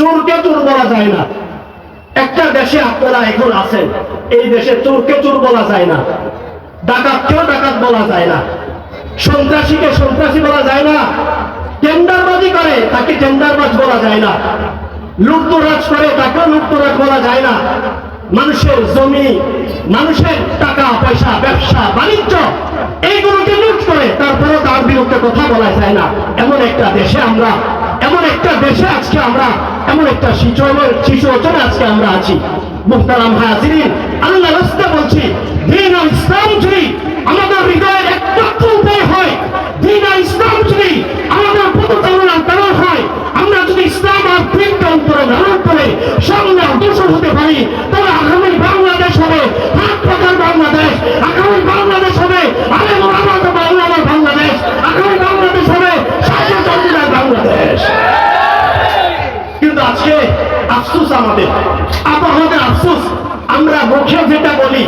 চোরকে চোর বলা যায় না। একটা দেশে আপনারা এখন আছেন, এই দেশে চোরকে চোর বলা যায় না, ডাকাতকেও ডাকাত বলা যায় না, সন্ত্রাসীকে সন্ত্রাসী বলা যায় না, টেন্ডারবাজি করে তাকে টেন্ডারবাজ বলা যায় না, লুটতরাজ করে তাকেও লুটতরাজ বলা যায় না। মানুষের জমি, মানুষের টাকা, পয়সা, ব্যবসা, বাণিজ্য, এইগুলোকে লুট করে তারপরে তার বিরুদ্ধে কথা বলা যায় না। এমন একটা দেশে আমরা, এমন একটা দেশে আজকে আমরা এমন একটা শিশু অচনে আজকে আমরা আছি। মুক্তারাম হাজির আল্লাহ রাস্তা বলছি দিন আর ইসলাম যদি আমাদের হৃদয়ের একমাত্র উপায় হয় দিন আর ইসলাম যদি আমাদের পদচালনার কারণ হয় আমরা যদি ইসলাম আর দিনকে অন্তরে ধারণ করে সামনে অগ্রসর হতে পারি তবে আগামী বাংলাদেশ হবে হাত পাতার বাংলাদেশ আগামী বাংলাদেশ হবে আরে মোহাম্মদ বাংলাদেশ বাংলাদেশ আগামী বাংলাদেশ হবে সাহেব বাংলাদেশ কিন্তু আজকে আফসোস আমাদের আপ আমাদের আফসোস আমরা মুখে যেটা বলি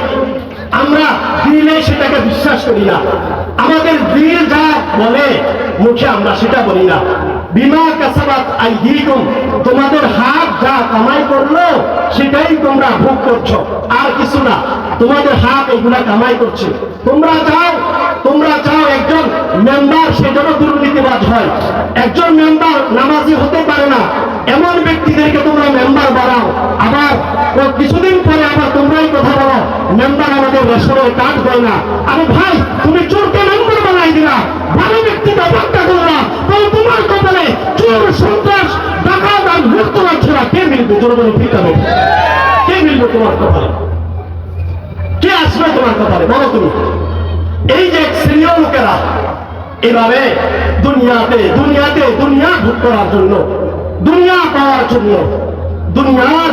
আমরা দিলে সেটাকে বিশ্বাস করি না আমাদের দিল যা বলে মুখে আমরা সেটা বলি না। বিমা কাসাবাত আই দিকুম তোমাদের হাত যা কামাই করল, সেটাই তোমরা ভোগ করছ। আর কিছু না, তোমাদের হাত এগুলা কামাই করছে। তোমরা চাও তোমরা চাও একজন মেম্বার সেজন্য দুর্নীতিবাদ হয়। একজন মেম্বার নামাজি হতে পারে না এমন ব্যক্তিদেরকে তোমরা মেম্বার বাড়াও আবার কিছুদিন পরে আবার তোমরাই কথা বলো মেম্বার আমাদের রেশনের কার্ড দেয় না। আরে ভাই, তুমি চোরকে মেম্বার বানাই দিলা। ভালো ব্যক্তিকে হত্যা করলা। তাহলে তোমার কপালে চোর, সন্ত্রাস, ডাকাত আর লুটতরা ছেড়া কে মিলবে? চোর বলে, ঠিক হবে কে মিলবে তোমার কপালে? কে আসবে তোমার কপালে? বলো তুমি। এই যে সিনিয়র লোকেরা, এভাবে দুনিয়াতে দুনিয়াতে দুনিয়া ভোগ করার জন্য দুনিয়া পাওয়ার জন্য, দুনিয়ার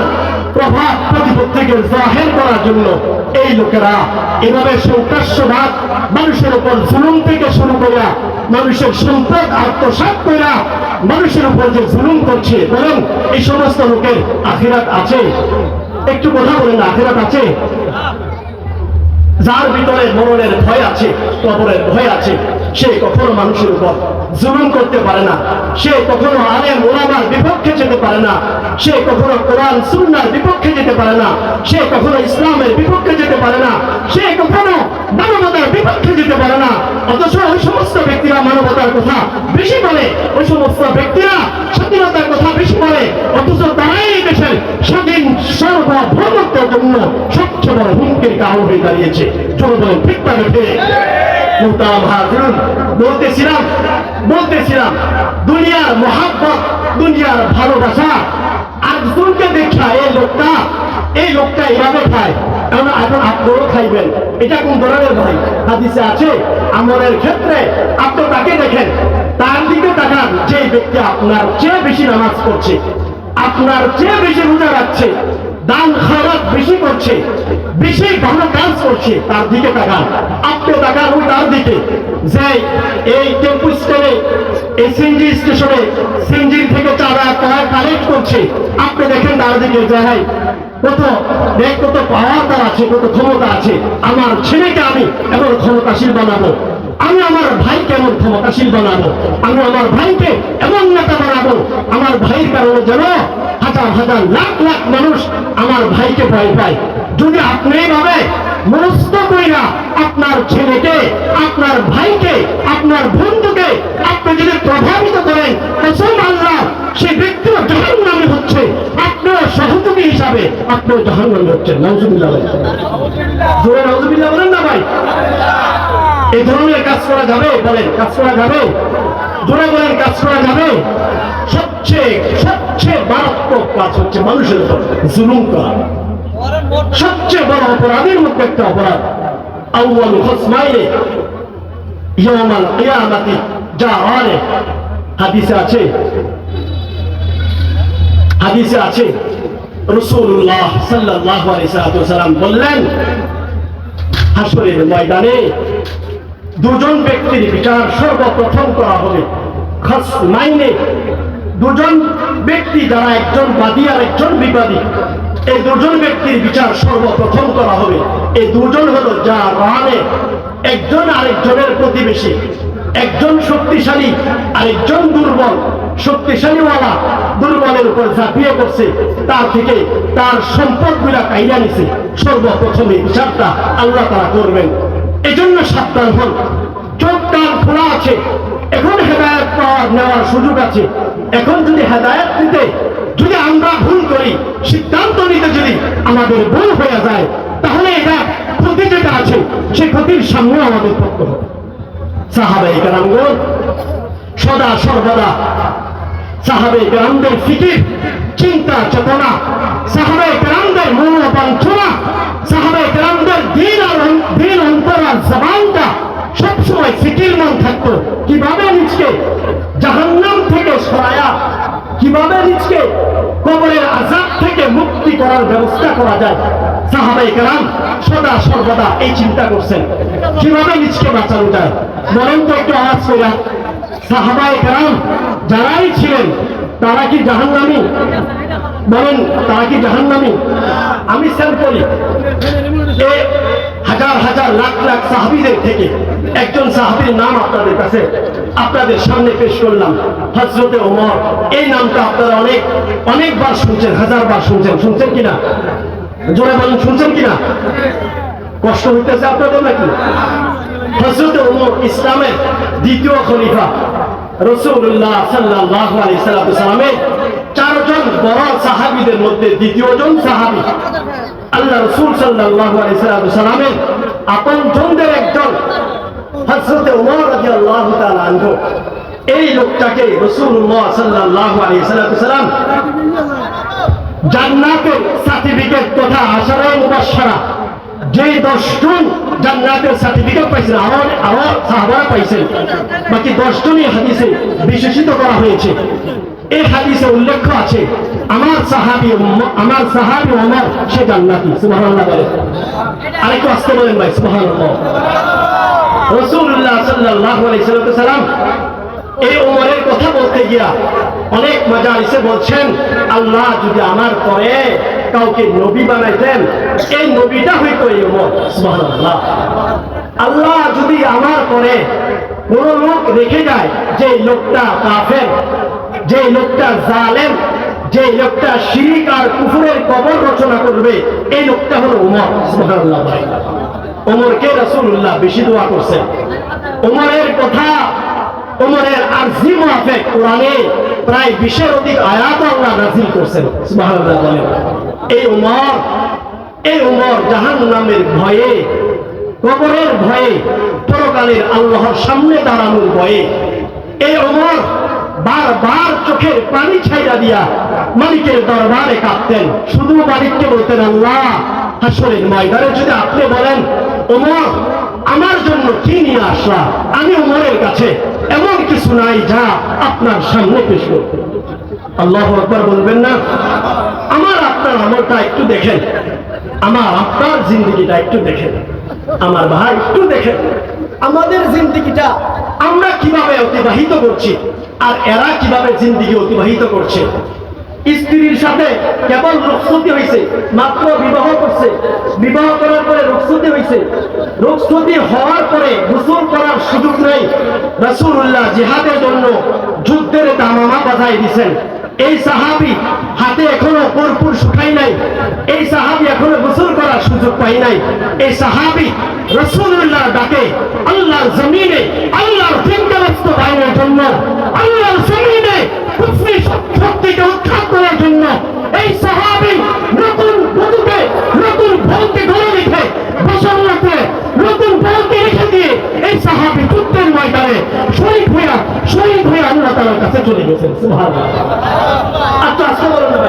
প্রভাব প্রতিপত্তিকে জাহের করার জন্য এই লোকেরা এভাবে সন্ত্রাসবাদ মানুষের উপর জুলুম থেকে শুরু করিয়া মানুষের সম্পদ আত্মসাত করিয়া মানুষের উপর যে জুলুম করছে, বরং এই সমস্ত লোকের আখিরাত আছে। একটু কথা বলেন, আখিরাত আছে? যার ভিতরে মরণের ভয় আছে, কবরের ভয় আছে, সে কখনো মানুষের উপর জুলুম করতে পারে না। সে কখনো আলেম ওলামার বিপক্ষে যেতে পারে না। সে কখনো কোরআন, সুন্নার বিপক্ষে যেতে পারে না। সে কখনো ইসলামের বিপক্ষে যেতে পারে না। সে কখনো মানবতার বিপক্ষে যেতে পারে না। অথচ ওই সমস্ত ব্যক্তিরা মানবতার কথা বেশি বলে, ওই সমস্ত ব্যক্তিরা স্বাধীনতার কথা বেশি বলে। অথচ তারাই দেশের স্বাধীন সার্বভৌমত্বের জন্য সবচেয়ে বড় হুমকির কারণ হয়ে দাঁড়িয়েছে। জনগণ ঠিক পাবে বলতেছিলাম বলতেছিলাম, দুনিয়ার মহাব্বত, দুনিয়ার ভালোবাসা একজনকে দেখা এই লোকটা এই লোকটা এভাবে খায়। এখন এখন আপনারও খাইবেন। এটা কোন ধরনের ভাই? হাদিসে আছে, আমলের ক্ষেত্রে আপনি তাকে দেখেন, তার দিকে তাকান যে ব্যক্তি আপনার চেয়ে বেশি নামাজ পড়ছে, আপনার চেয়ে বেশি রোজা রাখছে দান খারাপ বেশি করছে, বেশি ভালো কাজ করছে তার দিকে তাকান আপনি তাকান ওই তার দিকে। যে এই টেম্পু স্টেশনে, এই সিএনজি স্টেশনে, সিএনজি থেকে চাঁদা কয় কালেক্ট করছে। আপনি দেখেন তার দিকে যে ভাই কত, দেখ, কত পাওয়ার তার আছে, কত ক্ষমতা আছে। আমার ছেলেকে আমি এমন ক্ষমতাশীল বানাবো। আমি আমার ভাইকে এমন ক্ষমতাশীল বানাবো, আমি আমার ভাইকে এমন নেতা বানাবো, আমার ভাইয়ের কারণে যেন হাজার হাজার লাখ লাখ মানুষ আমার ভাইকে ভয় পায়। যদি আপনি এইভাবে মনস্থ কইরা আপনার ছেলেকে, আপনার ভাইকে, আপনার বন্ধুকে আপনি যদি প্রভাবিত করেন কসম আল্লাহ সেই ব্যক্তির জাহান নামে হচ্ছে। আপনার সহযোগী হিসাবে আপনার জাহান নামে হচ্ছে নজুবিল্লাহ জোরে বলেন না ভাই? এই ধরনের কাজ করা যাবে বলেন, কাজ করা যাবে জোরে বলেন কাজ করা যাবে সবচেয়ে সবচেয়ে মারাত্মক কাজ হচ্ছে মানুষের উপর জুলুম করা। সবচেয়ে বড় অপরাধের মধ্যে একটা অপরাধ, আউয়াল খসমাইলে ইয়ামাল কিয়ামাতি, যা আলে, হাদিসে আছে। হাদিসে আছে, রাসূলুল্লাহ সাল্লাল্লাহু আলাইহি সাল্লাম বললেন হাসরের ময়দানে দুজন ব্যক্তির বিচার সর্বপ্রথম করা হবে। খাস মাইনে দুজন ব্যক্তি যারা একজন বাদী আর একজন বিবাদী, এই দুজন ব্যক্তির বিচার সর্বপ্রথম করা হবে। এই দুজন হলো যা রানে একজন আরেকজনের প্রতিবেশী, একজন শক্তিশালী, আরেকজন দুর্বল, শক্তিশালীওয়ালা, দুর্বলের উপর ঝাঁপিয়ে পড়ছে তার থেকে তার সম্পদগুলা কাইয়া নিছে। সর্বপ্রথমে হিসাবটা আল্লাহ তারা করবেন। এজন্য সাবধান হন চোখ কান খোলা আছে। এখন হেদায়ত পাওয়ার নেওয়ার সুযোগ আছে। এখন যদি হেদায়ত নিতে, যদি আমরা ভুল করি, সিদ্ধান্ত নিতে যদি আমাদের ভুল হয়ে যায়, তাহলে এটা ক্ষতি যেটা আছে, সে ক্ষতির সামনে আমাদের পক্ষ হবে। সাহাবে গ্রামগণ সদা সর্বদা সাহাবে গ্রামদের ফিকির, চিন্তা, চেতনা সাহাবে গ্রামদের মনোবাঞ্ছনা সবসময় মন থাকতো। কীভাবে নিজকে জাহান্নাম থেকে আজাদ থেকে মুক্তি করার ব্যবস্থা করা যায়? সাহাবাই কালাম সদা সর্বদা এই চিন্তা করছেন। কীভাবে নিজকে বাঁচানো যায়? বলেন তো একটু আওয়াজ করে সাহাবাই কালাম যারাই ছিলেন তারা কি জাহান্নামী? বলেন, তারা কি জাহান্নামী? আমি স্যার করি। হাজার হাজার লাখ লাখ সাহাবিদের থেকে একজন সাহাবির নাম আপনাদের কাছে আপনাদের সামনে পেশ করলাম। হজরতে ওমর, এই নামটা আপনারা অনেক, অনেকবার শুনছেন, হাজারবার শুনছেন। শুনছেন কিনা? জোরে বলেন, শুনছেন কিনা? কষ্ট হইতেছে আপনাদের নাকি? হজরতে ওমর ইসলামের দ্বিতীয় খলিফা। চারজন বড় সাহাবিদের মধ্যে দ্বিতীয় জন সাহাবি। আল্লাহ রসুল সাল্লাহ আপন জনদের একজন হজরতে উমর এই লোকটাকে রসুল্লাহ সাল্লাহ আলি সাল্লাম জান্নাতের সার্টিফিকেট তথা আশারায় মুবাসারা যে দশজন জান্নাতের সার্টিফিকেট পাইছেন আরও আরও সাহাবারা পাইছেন বাকি দশজনই হাদিসে বিশেষিত করা হয়েছে। এই হাদিসে উল্লেখ আছে, আমার সাহাবি আমার সাহাবি ওমর, সে জান্নাতি। সুবহানাল্লাহ বলে। আরেকটু আসতে বলেন ভাই, সুবহানাল্লাহ। রসুল্লাহ সাল্লাল্লাহু আলাইহি সাল্লাম এই ওমরের কথা বলতে গিয়া অনেক মজা এসে বলছেন, আল্লাহ যদি আমার পরে কাউকে নবী বানাইতেন এই নবীটা হইতো এই ওমর আল্লাহ যদি আমার পরে কোন লোক রেখে যায় যে লোকটা কাফের যে লোকটা জালেম যে লোকটা শিরিক আর কুফুরের কবর রচনা করবে, এই লোকটা হলো উমর। সুবহানাল্লাহ ওমরকে রাসূলুল্লাহ বেশি দোয়া করছেন। ওমরের কথা ওমরের আরজি মুআফিক কোরআনে প্রায় 20 এর অধিক আয়াত আল্লাহ নাযিল করছেন। সুবহানাল্লাহ বলেন। এই ওমর এই ওমর জাহান্নামের ভয়ে, কবরের ভয়ে, পরকালের আল্লাহর সামনে দাঁড়ানোর ভয়ে, এই ওমর বারবার চোখের পানি ছাইরা দিয়া মালিকের দরবারে কাঁদতেন শুধু মালিককে বলতেন, আল্লাহ হাসরের ময়দানে যদি আপনি বলেন ওমর আমার জন্য কি নিয়ে আসলা? আমি ওমরের কাছে এমন কিছু নাই যা আপনার সামনে পেশ করতে আল্লাহ একবার বলবেন না? আমার আপনার আমলটা একটু দেখেন। আমার আপনার জিন্দগিটা একটু দেখেন। আমার ভাই একটু দেখেন। আমাদের জিন্দগিটা আমরা কীভাবে অতিবাহিত করছি আর এরা কীভাবে জিন্দগি অতিবাহিত করছে? স্ত্রীর সাথে কেবল রুখসতি হয়েছে মাত্র বিবাহ করছে। বিবাহ করার পরে রুখসতি হয়েছে রুখসতি হওয়ার পরে গোসল করার সুযোগ নেই। রাসূলুল্লাহ জিহাদের জন্য যুদ্ধের দামামা বাজাই দিছেন। এই সাহাবি হাতে এখনও কর্পূর শুকাই নাই। এই সাহাবি এখনও গোসল করার সুযোগ পাই নাই। এই সাহাবি রসুল্লাহ ডাকে আল্লাহর জমিনে, আল্লাহর চিন্তাব্যস্ত বাইনের জন্য, আল্লাহর জমিনে শক্তিকে উৎখাত করার জন্য এই সাহাবি নতুন বধুকে, নতুন ভৌকে ধরে রেখে বসন্নতে নতুন ভৌকে রেখে দিয়ে এই সাহাবি যুদ্ধের ময়দানে শহীদ হইয়া, শহীদ হয়ে আল্লাহ তালার কাছে চলে গেছেন। সুবহানাল্লাহ আচ্ছা আজকে বলেন না ভাই সুবহানাল্লাহ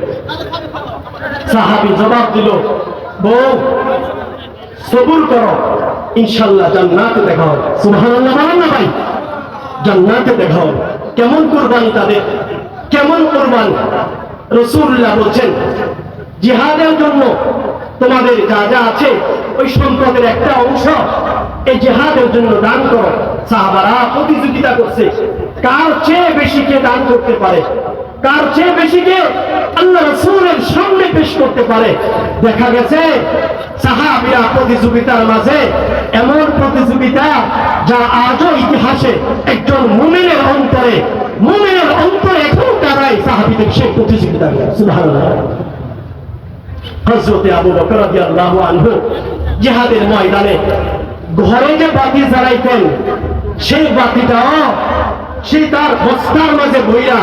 সাহাবি জবাব দিল, বউ, সবুর করো। ইনশাল্লাহ জান্নাতে দেখা হবে। সুবহানাল্লাহ বলেন না ভাই, জান্নাতে দেখা কেমন কুরবানি তাদের? কেমন কোরবানি? রসুল্লাহ বলছেন, জিহাদের জন্য তোমাদের যা যা আছে, ওই সম্পদের একটা অংশ এই জেহাদের জন্য দান করো। সাহাবারা প্রতিযোগিতা করছে। কার চেয়ে বেশি কে দান করতে পারে? কার চেয়ে বেশি কে আল্লাহ রসুলের সামনে পেশ করতে পারে? দেখা গেছে, সাহাবিরা প্রতিযোগিতার মাঝে এমন প্রতিযোগিতা যা আজও ইতিহাসে একজন মুমিনের অন্তরে মুমিনের অন্তরে এখনও কারাই সাহাবিদের সেই প্রতিযোগিতা। হজরতে আবু বকর আনহু জিহাদের ময়দানে ঘরে যে বাতি জ্বালাইতেন সেই বাতিটাও সে তার বস্তার মাঝে বইরা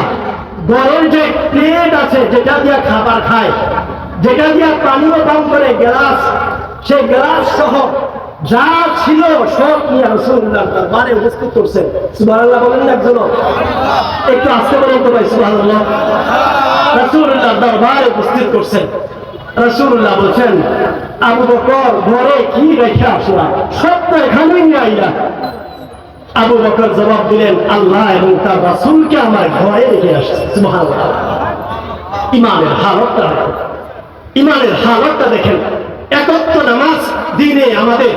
ঘরের যে প্লেট আছে, যেটা দিয়ে খাবার খায়, যেটা দিয়ে পানীয় পান করে গ্লাস সেই গ্লাস সহ যা ছিল সব নিয়ে রসুল্লাহ দরবারে উপস্থিত করছেন সুবহানাল্লাহ বলেন না একজন একটু আস্তে বলেন তো ভাই, সুবহানাল্লাহ। রসুল্লাহ দরবারে উপস্থিত করছেন রসুল্লাহ বলছেন, আবু বকর, ঘরে কি রেখে আসলা? সব তো এখানেই আইলা। আবু বকর জবাব দিলেন, আল্লাহ এবং তার রাসূলকে আমার ঘরে রেখে আসছে। ইমানের হালতটা ইমানের হালতটা দেখেন। একত্র নামাজ দিনে আমাদের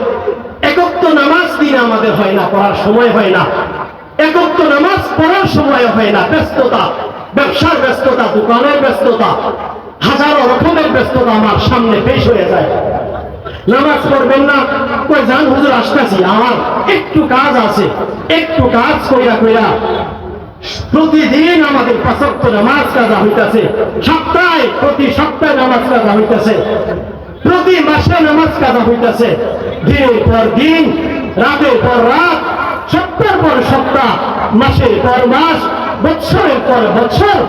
একত্র নামাজ দিনে আমাদের হয় না, পড়ার সময় হয় না। একত্র নামাজ পড়ার সময় হয় না, ব্যস্ততা, ব্যবসার ব্যস্ততা, দোকানের ব্যস্ততা, হাজারো রকমের ব্যস্ততা আমার সামনে পেশ হয়ে যায়। নামাজ পড়বেন না। কই জান হুজুর, আসতেছি। আমার একটু কাজ আছে। একটু কাজ কইরা কইরা প্রতিদিন আমাদের পাঁচক্ত নামাজ কাজা হইতেছে। সপ্তাহে, প্রতি সপ্তাহে নামাজ কাজা হইতেছে। প্রতি মাসে নামাজ কাজা হইতেছে। দিনের পর দিন, রাতের পর রাত, সপ্তাহের পর সপ্তাহ, মাসের পর মাস, বৎসরের পর বৎসর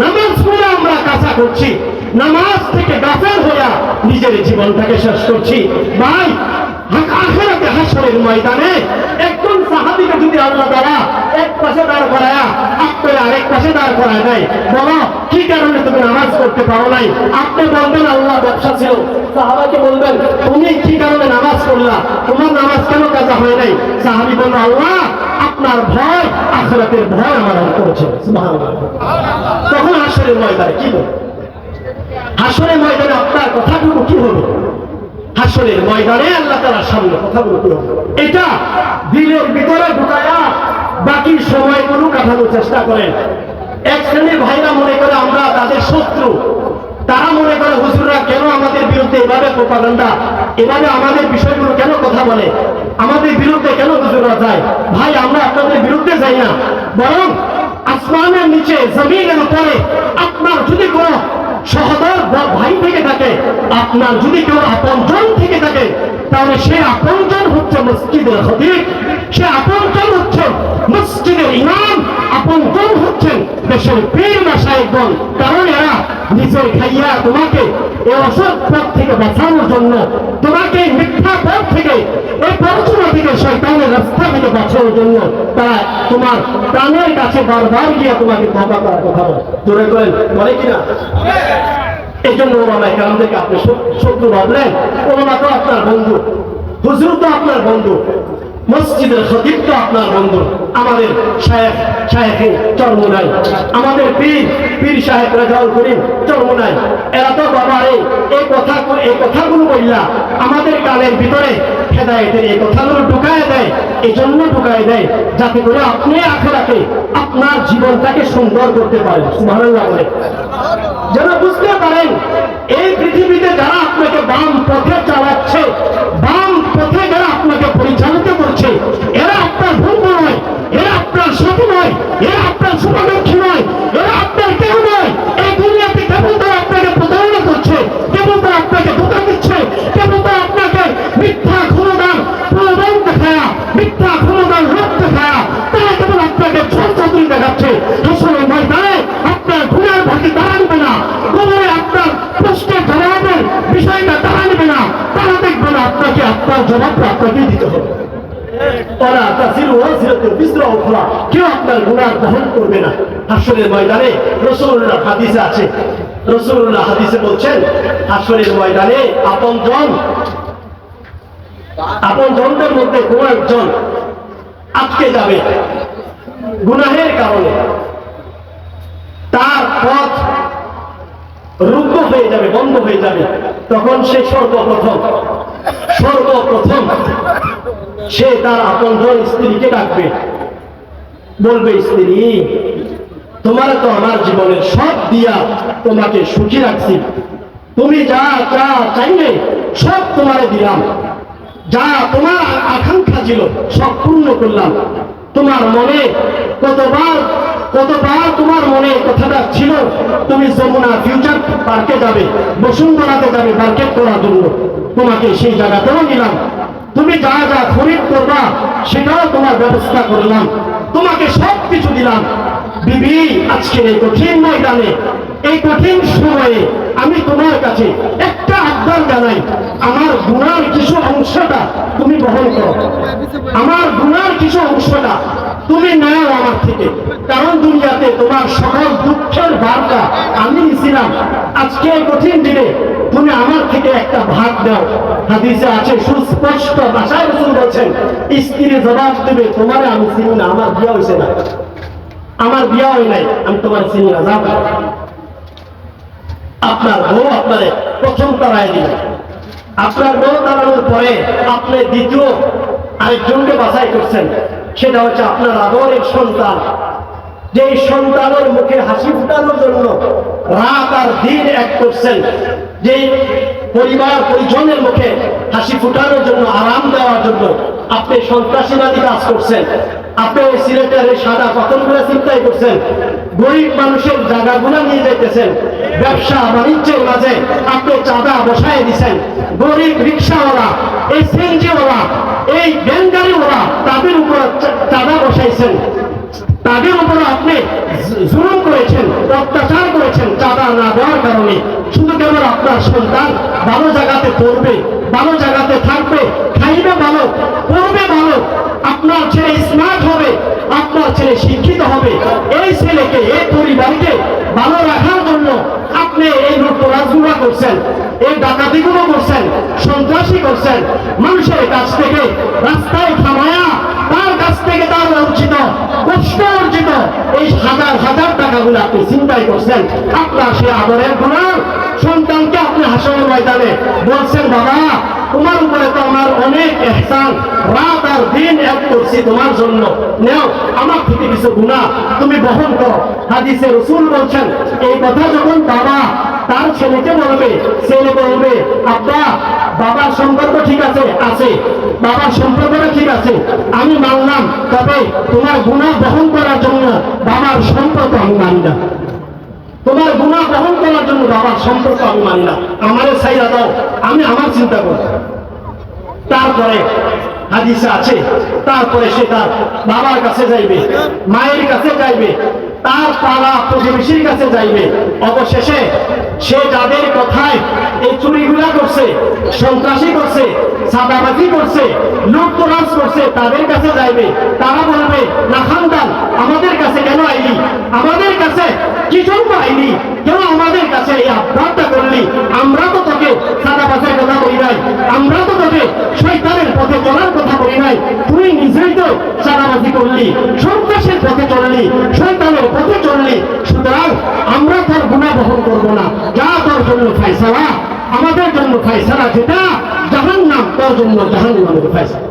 নামাজ পড়ে আমরা কাজা করছি। নামাজ থেকে গাফেল হইয়া নিজের জীবনটাকে শেষ করছি। ভাই আখেরাতে হাসরের ময়দানে একজন সাহাবিকে যদি আল্লাহ তারা এক পাশে দাঁড় করায়া আপনার আরেক পাশে দাঁড় করায় নাই, বলো, কি কারণে তুমি নামাজ করতে পারো নাই? আপনি বলবেন আল্লাহ ব্যবসা ছিল। সাহাবাকে বলবেন, তুমি কি কারণে নামাজ পড়লা? তোমার নামাজ কেন কাজা হয় নাই? সাহাবি বলল, আল্লাহ, আপনার ভয়, আখরাতের ভয় আমার করেছে তখন হাসরের ময়দানে কি বল হাসরের ময়দানে আপনার কথাটুকু কি হবে হাসরের ময়দানে আল্লাহ তালার সামনে কথাগুলো কি হবে এটা দিলের ভিতরে ঢুকায়া বাকি সময়গুলো কাটানোর চেষ্টা করেন। এক শ্রেণির ভাইরা মনে করে আমরা তাদের শত্রু। তারা মনে করে, হুজুররা কেন আমাদের বিরুদ্ধে এভাবে প্রপাগান্ডা? এভাবে আমাদের বিষয়গুলো কেন কথা বলে? আমাদের বিরুদ্ধে কেন হুজুররা যায়? ভাই, আমরা আপনাদের বিরুদ্ধে যাই না। বরং আসমানের নিচে, জমিনের উপরে আপনার যদি কোনো সহদর বা ভাই থেকে থাকে, আপনার যদি কেউ আপনজন থেকে থাকে, তাহলে সে আপনজন হচ্ছে মসজিদের হদিক সে আপনজন হচ্ছে মসজিদের ইমাম আপনজন হচ্ছেন দেশের পীর মাসায়কগণ কারণ এরা নিজের খাইয়া তোমাকে এই অসৎ পথ থেকে বাঁচানোর জন্য তোমাকে মিথ্যা পথ থেকে, এই প্ররোচনা থেকে শয়তানের রাস্তা থেকে বাঁচানোর জন্য তারা তোমার প্রাণের কাছে বারবার গিয়ে তোমাকে করার কথা বলে। জোরে করেন, বলে কিনা? এই জন্য আপনি শত্রু- ভাবলেন। তো আপনার বন্ধু হুজুর তো আপনার বন্ধু। মসজিদের খতিব তো আপনার বন্ধু। আমাদের শায়েখ, শায়েখে চরমুনাই আমাদের পীর পীর সাহেব রাজাউল করিম চরমুনাই এরা তো বাবারে এই কথা এই কথাগুলো বললা আমাদের কানের ভিতরে হেদায়েতের এই কথাগুলো ঢুকায় দেয় এই জন্য ঢুকায় দেয়, যাতে করে আপনি আখেরাতে আপনার জীবনটাকে সুন্দর করতে পারেন। সুবহানাল্লাহ বলে। যেন বুঝতে পারেন, এই পৃথিবীতে যারা আপনাকে বাম পথে চালাচ্ছে, বাম পথে যারা আপনাকে পরিচালিত করছে। এরা আপনার বন্ধু নয় এরা আপনার সাথী নয় এরা আপনার শুভাকাঙ্ক্ষী নয় এরা আপনার কেউ নয় এই দুনিয়াতে কেবল তারা আপনাকে প্রতারণা করছে কেবল তারা আপনাকে ধোকা দিচ্ছে কেবল তারা আপনাকে মিথ্যা ক্ষমতার প্রলোভন দেখায়া মিথ্যা ক্ষমতার রোগ দেখায়া তারা কেবল আপনাকে ছোট চাতুরি দেখাচ্ছে আসলে ময়দানে আপনার ঘুমের ভাগে তারা নেবে না কবরে আপনার প্রশ্নের জবাবের বিষয়টা তারা নেবে না তারা দেখবে না আপনাকে আপনার জবাবটা আপনাকেই দিতে হবে ওরা তাসির ওয়াসিরাতুল উখরা কেউ আপনার গুনাহ বহন করবে না। হাসরের ময়দানে রাসূলুল্লাহ হাদিসে আছে। রাসূলুল্লাহ হাদিসে বলছেন, হাসরের ময়দানে আপনজন আপনজনদের মধ্যে কোনো একজন আটকে যাবে গুনাহের কারণে। তার পথ রুদ্ধ হয়ে যাবে, বন্ধ হয়ে যাবে। তখন সে সর্বপ্রথম সর্বপ্রথম সে তার আপন স্ত্রীকে ডাকবে। বলবে, স্ত্রী, তোমার তো আমার জীবনের সব দিয়া তোমাকে সুখী রাখছি। তুমি যা যা চাইলে সব তোমারে দিলাম। যা তোমার আকাঙ্ক্ষা ছিল, সব পূর্ণ করলাম। তোমার মনে কতবার কতবার তোমার মনে কথাটা ছিল, তুমি যমুনা ফিউচার পার্কে যাবে, বসুন্ধরাতে যাবে, মার্কেট করার জন্য তোমাকে সেই জায়গাতেও নিলাম। তুমি যা যা খরিদ করবা, সেটাও তোমার ব্যবস্থা করলাম। তোমাকে সব কিছু দিলাম। বিবি আজকের এই কঠিন ময়দানে, এই কঠিন সময়ে আমি তোমার কাছে একটা আহ্বান জানাই। আমার গুণার কিছু অংশটা তুমি বহন করো। আমার গুণার কিছু অংশটা তুমি নেও আমার থেকে। কারণ দুনিয়াতে তোমার সকল দুঃখের ভারটা আমি নিছিলাম আজকে কঠিন দিনে তুমি আমার থেকে একটা ভাগ দাও। হাদিসে আছে, সুস্পষ্ট ভাষায় রসুল বলছেন স্ত্রী জবাব দেবে, তোমারে আমি চিনি না, আমার বিয়ে হয়েছে না। আমার বিয়ে হয় নাই, আমি তোমার চিনি না যাও আপনার বউ আপনারে প্রথম তারায় দিল। আপনার বউ তাড়ানোর পরে আপনি দ্বিতীয় আরেকজনকে বাছাই করছেন। সেটা হচ্ছে আপনার আদরের সন্তান। যে সন্তানের মুখে হাসি ফুটানোর জন্য রাত আর দিন এক করছেন যে পরিবার পরিজনের মুখে হাসি ফুটানোর জন্য, আরাম দেওয়ার জন্য আপনি সন্ত্রাসীবাদী কাজ করছেন। আপনি সিলেটের এই সাদা পাথরগুলো চিন্তাই করছেন। গরিব মানুষের জায়গাগুলো নিয়ে যেতেছেন ব্যবসা বাণিজ্যের মাঝে আপনি চাঁদা বসায় দিছেন। গরিব রিক্সাওয়ালা, এই সিএনজিওয়ালা, এই ব্যাংকারিওয়ালা তাদের উপর চাঁদা বসাইছেন। তাদের উপর আপনি জুলুম করেছেন, অত্যাচার করেছেন, চাঁদা না দেওয়ার কারণে। শুধু কেবল আপনার সন্তান ভালো জায়গাতে পড়বে। ভালো জায়গাতে থাকবে। খাইবে ভালো, পড়বে ভালো, আপনার ছেলে স্মার্ট হবে, আপনার ছেলে শিক্ষিত হবে। এই ছেলেকে, এই পরিবারকে ভালো রাখার জন্য আপনি এই রাজগুলা করছেন, এই ডাকাতিগুলো করছেন, সন্ত্রাসী করছেন। মানুষের কাছ থেকে রাস্তায় থামায়া থেকে তার অর্জিত কষ্ট অর্জিত এই হাজার হাজার টাকাগুলো আপনি চিন্তাই করছেন। আপনার সে আদরের গুণার সন্তানকে আপনি হাসনের ময়দানে বলছেন, বাবা, তোমার উপরে তো আমার অনেক এহসান। রাত আর দিন এক করছি তোমার জন্য। নেও, আমার থেকে কিছু গুণা তুমি বহন করো। হাদিসে রসুল বলছেন, এই কথা যখন বাবা তার ছেলেকে বলবে, ছেলে বলবে, আব্বা, বাবার সম্পর্ক ঠিক আছে আছে। বাবার সম্পর্কটা ঠিক আছে। আমি মানলাম, তবে তোমার গুণা বহন করার জন্য বাবার সম্পর্ক আমি মানি না। তোমার গুণা বহন করার জন্য বাবার সম্পর্ক আমি মানি না। আমারে সাইরা দাও, আমি আমার চিন্তা করব। তারপরে হাদিসে আছে, তারপরে সে তার বাবার কাছে যাইবে, মায়ের কাছে যাইবে তার পাড়া প্রতিবেশীর কাছে যাইবে। অবশেষে সে যাদের কথায় এই চুরিগুলা করছে, সন্ত্রাসী করছে, সাদাবাজি করছে, লুটতরাজ করছে, তাদের কাছে যাইবে। তারা বলবে, না খানদান, আমাদের কাছে কেন আইলি? আমাদের কাছে কি জন্য আইলি? কেন আমাদের কাছে এই আবদারটা করলি? আমরা তো তোকে সাদাবাজের কথা বলি নাই। আমরা তো তোকে শৈতানের পথে চলার কথা বলি নাই। তুই নিজেই তো সাদাবাজি করলি সন্ত্রাসের পথে চললি, সন্তানের পথে চললি। সুতরাং আমরা তার গুণা বহন করব না। যা তোর জন্য ফাইসালা আমাদের জন্য ফাইসালা যেটা জাহান নাম তোর জন্য জাহান নামের ফাইসালা